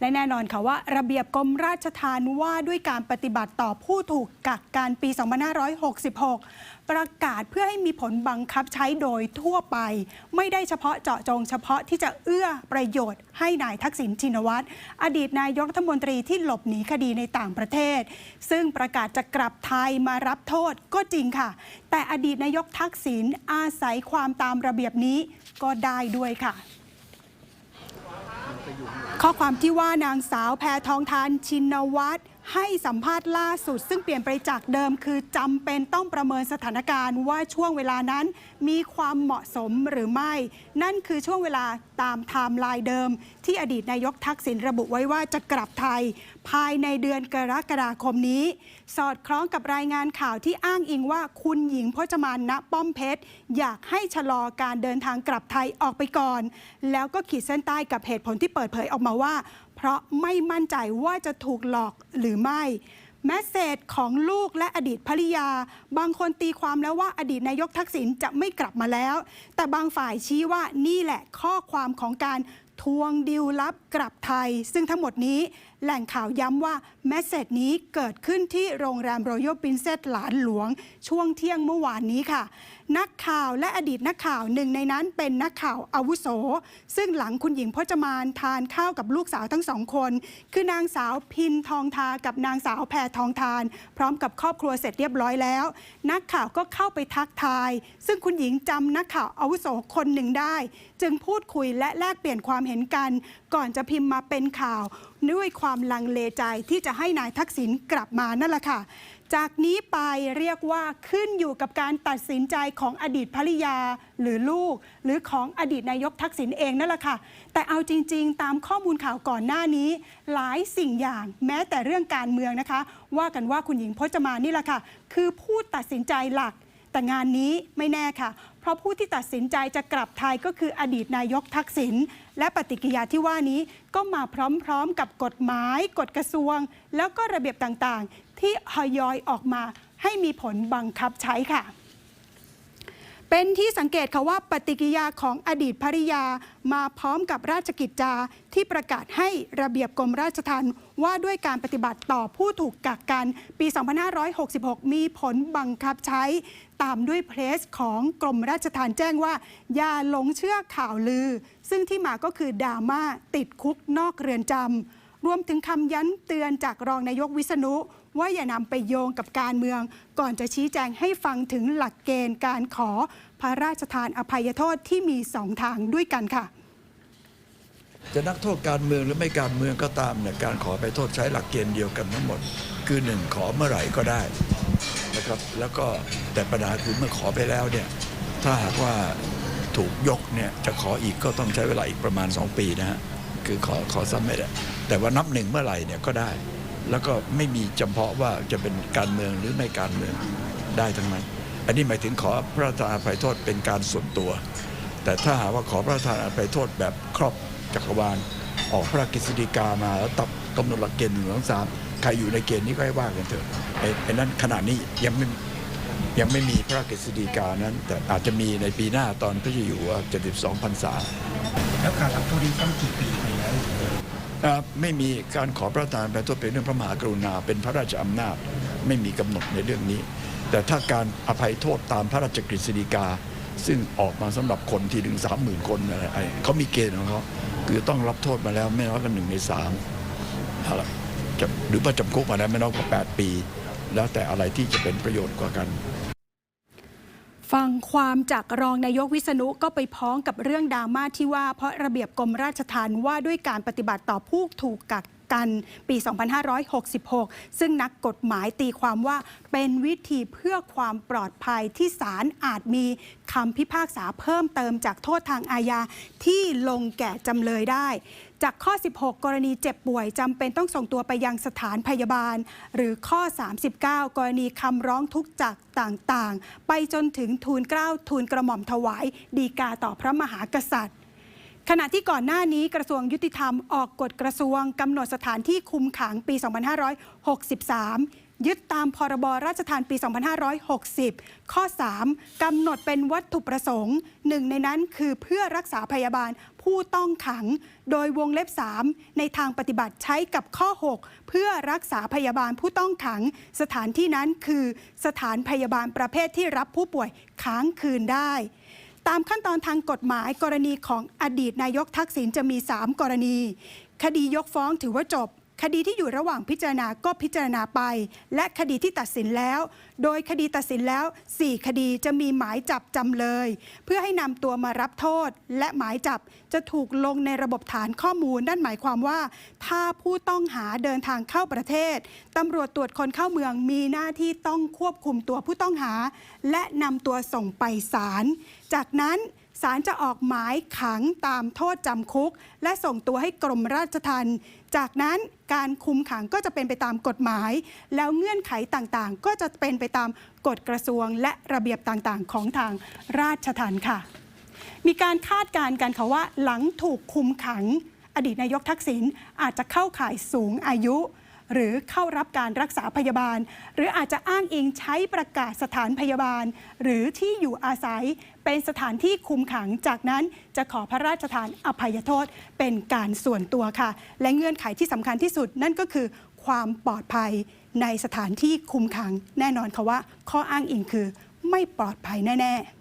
และแน่นอนค่ะว่าระเบียบกรมราชทานว่าด้วยการปฏิบัติต่อผู้ถูกกักกันปี 2566 ประกาศเพื่อให้มีผลบังคับใช้โดยทั่วไป ไม่ได้เฉพาะเจาะจงเฉพาะที่จะเอื้อประโยชน์ให้นายทักษิณชินวัตรอดีตนายกรัฐมนตรีที่หลบหนีคดีในต่างประเทศ ซึ่งประกาศจะกลับไทยมารับโทษก็จริงค่ะ แต่อดีตนายกทักษิณอาศัยความตามระเบียบนี้ก็ได้ด้วยค่ะ ข้อความที่ว่านางสาวแพทองทานชินวัตร ให้สัมภาษณ์ล่าสุด ซึ่งเปลี่ยนไปจากเดิม คือจำเป็นต้องประเมินสถานการณ์ว่าช่วงเวลานั้นมีความเหมาะสมหรือไม่ นั่นคือช่วงเวลาตามไทม์ไลน์เดิม ที่อดีตนายกทักษิณระบุไว้ว่าจะกลับไทย ภายในเดือนกรกฎาคมนี้ สอดคล้องกับรายงานข่าวที่อ้างอิงว่าคุณหญิงพจมานณป้อมเพชร อยากให้ชะลอการเดินทางกลับไทยออกไปก่อน แล้วก็ขีดเส้นใต้กับเหตุผลที่เปิดเผยออกมาว่า เพราะไม่มั่นใจว่าจะถูกหลอกหรือไม่แมสเซจของลูกและอดีตภริยา บางคนตีความแล้วว่าอดีตนายกทักษิณจะไม่กลับมาแล้ว แต่บางฝ่ายชี้ว่านี่แหละข้อความของการ ทวงดิวลับกลับไทย ซึ่งทั้งหมดนี้แหล่งข่าวย้ำว่าแมสเซจนี้เกิดขึ้นที่โรงแรมรอยัลปรินเซสหลานหลวง ช่วงเที่ยงเมื่อวานนี้ค่ะ นักข่าวและอดีตนักข่าวหนึ่งในนั้นเป็นนักข่าวอาวุโส ซึ่งหลังคุณหญิงพจมานทานข้าวกับลูกสาวทั้งสองคน คือนางสาวพินทองทากับนางสาวแพรทองทาน พร้อมกับครอบครัวเสร็จเรียบร้อยแล้ว นักข่าวก็เข้าไปทักทาย ซึ่งคุณหญิงจำนักข่าวอาวุโสคนหนึ่งได้ จึงพูดคุยและแลกเปลี่ยนความเห็นกัน ก่อนจะพิมพ์มาเป็นข่าว ด้วยความลังเลใจที่จะให้นายทักษิณกลับมานั่นแหละค่ะ จากนี้ไปเรียกว่าขึ้นอยู่กับการตัดสินใจของอดีตภริยาหรือลูก หรือของอดีตนายกทักษิณเองนั่นแหละค่ะ แต่เอาจริง ๆ ตามข้อมูลข่าวก่อนหน้านี้ หลายสิ่งอย่างแม้แต่เรื่องการเมืองนะคะ ว่ากันว่าคุณหญิงพจมานนี่แหละค่ะ คือผู้ตัดสินใจหลัก แต่งานนี้ไม่แน่ค่ะ เพราะผู้ที่ตัดสินใจจะกลับไทยก็คืออดีตนายกทักษิณและปฏิกิริยาที่ว่านี้ก็มาพร้อมๆกับกฎหมาย กฎกระทรวง แล้วก็ระเบียบต่างๆ ที่ทยอยออกมาให้มีผลบังคับใช้ค่ะ เป็นที่สังเกตค่ะว่าปฏิกิยาของอดีตภริยามาพร้อมกับราชกิจจาที่ประกาศให้ระเบียบกรมราชทัณฑ์ว่าด้วยการปฏิบัติต่อผู้ถูกกักกันปี 2566 มีผลบังคับใช้ตามด้วยเพรสของกรมราชทัณฑ์แจ้งว่า อย่าหลงเชื่อข่าวลือ ซึ่งที่มาก็คือดราม่าติดคุกนอกเรือนจำ รวมถึงคำยันเตือนจากรองนายกวิษณุ ว่าอย่านำไปโยงกับการเมือง ก่อนจะชี้แจงให้ฟังถึงหลักเกณฑ์การขอพระราชทานอภัยโทษที่มีสองทางด้วยกันค่ะ จะนักโทษการเมืองหรือไม่การเมืองก็ตามเนี่ยการขอไปโทษใช้หลักเกณฑ์เดียวกันทั้งหมด คือหนึ่งขอเมื่อไหร่ก็ได้นะครับ แล้วก็แต่ปัญหาคือเมื่อขอไปแล้วเนี่ยถ้าหากว่าถูกยกเนี่ยจะขออีกก็ต้องใช้เวลาอีกประมาณ 2 ปีนะฮะ คือขอขอซ้ำไม่ได้แต่ว่านับหนึ่งเมื่อไหร่เนี่ยก็ได้ แล้วก็ไม่มีจำเพาะว่าจะเป็นการเมืองหรือไม่การเมืองได้ทั้งนั้น อันนี้หมายถึงขอพระราชทานอภัยโทษเป็นการส่วนตัว แต่ถ้าหากว่าขอพระราชทานอภัยโทษแบบครอบจักรวาล ออกพระราชกฤษฎีกามาแล้วตับกำหนดหลักเกณฑ์หนึ่งสองสามใครอยู่ในเกณฑ์นี้ก็ให้ว่ากันเถอะไอ้ไอ้นั้นขณะนี้ยังไม่ยังไม่มีพระราชกฤษฎีกานั้น แต่อาจจะมีในปีหน้าตอนพระเจ้าอยู่หัว72พรรษา แล้วการรับโทษนี้ต้องกี่ปีไปแล้วไม่มีการขอพระราชทานอภัยโทษเป็นเรื่องพระมหากรุณาเป็นพระราชอำนาจไม่มีกำหนดในเรื่องนี้ แต่ถ้าการอภัยโทษตามพระราชกฤษฎีกา ซึ่งออกมาสำหรับคนที่ถึงสามหมื่นคนอะไรเขามีเกณฑ์ของเขาคือต้องรับโทษมาแล้วไม่น้อยกว่าหนึ่งในสามหรือว่าจำคุกมาแล้วไม่น้อยกว่า 8 ปี แล้วแต่อะไรที่จะเป็นประโยชน์กว่ากัน ฟังความจากรองนายกวิษณุก็ไปพ้องกับเรื่องดราม่าที่ว่าเพราะระเบียบกรมราชทัณฑ์ว่าด้วยการปฏิบัติต่อผู้ถูกกัก กันปี 2566 ซึ่งนักกฎหมายตีความว่าเป็นวิธีเพื่อความปลอดภัยที่ศาลอาจมีคำพิพากษาเพิ่มเติมจากโทษทางอาญาที่ลงแก่จำเลยได้ จากข้อ 16 กรณีเจ็บป่วยจำเป็นต้องส่งตัวไปยังสถานพยาบาล หรือข้อ 39 กรณีคำร้องทุกข์จากต่างๆ ไปจนถึงทูลเกล้าทูลกระหม่อมถวาย ดีกาต่อพระมหากษัตริย์ ขณะที่ก่อนหน้านี้กระทรวงยุติธรรมออกกฎกระทรวงกำหนดสถานที่คุมขังปี 2563 ยึดตามพรบราชทานปี 2560 ข้อ 3 กำหนดเป็นวัตถุประสงค์ หนึ่งในนั้นคือเพื่อรักษาพยาบาลผู้ต้องขัง โดยวงเล็บ 3 ในทางปฏิบัติใช้กับข้อ 6 เพื่อรักษาพยาบาลผู้ต้องขัง สถานที่นั้นคือสถานพยาบาลประเภทที่รับผู้ป่วยค้างคืนได้ ตามขั้นตอนทางกฎหมายกรณีของอดีตนายกทักษิณจะมี 3 กรณี คดียกฟ้องถือว่าจบ คดีที่อยู่ระหว่างพิจารณาก็พิจารณาไป และคดีที่ตัดสินแล้ว โดยคดีตัดสินแล้ว 4 คดีจะมีหมายจับจำเลย เพื่อให้นำตัวมารับโทษ และหมายจับจะถูกลงในระบบฐานข้อมูลนั่นหมายความว่า ถ้าผู้ต้องหาเดินทางเข้าประเทศตำรวจตรวจคนเข้าเมืองมีหน้าที่ต้องควบคุมตัวผู้ต้องหา และนำตัวส่งไปศาลจากนั้น ศาลจะออกหมายขังตามโทษจำคุก และส่งตัวให้กรมราชทัณฑ์จากนั้นการคุมขังก็จะเป็นไปตามกฎหมาย แล้วเงื่อนไขต่างๆ ก็จะเป็นไปตามกฎกระทรวง และระเบียบต่างๆ ของทางราชทัณฑ์ค่ะ มีการคาดการณ์กันค่ะว่าหลังถูกคุมขัง อดีตนายกทักษิณอาจจะเข้าข่ายสูงอายุ หรือเข้ารับการรักษาพยาบาล หรืออาจจะอ้างอิงใช้ประกาศสถานพยาบาล หรือที่อยู่อาศัยเป็นสถานที่คุมขัง จากนั้นจะขอพระราชทานอภัยโทษเป็นการส่วนตัวค่ะ และเงื่อนไขที่สำคัญที่สุดนั่นก็คือความปลอดภัยในสถานที่คุมขัง แน่นอนค่ะว่า ข้ออ้างอิงคือไม่ปลอดภัยแน่ ๆ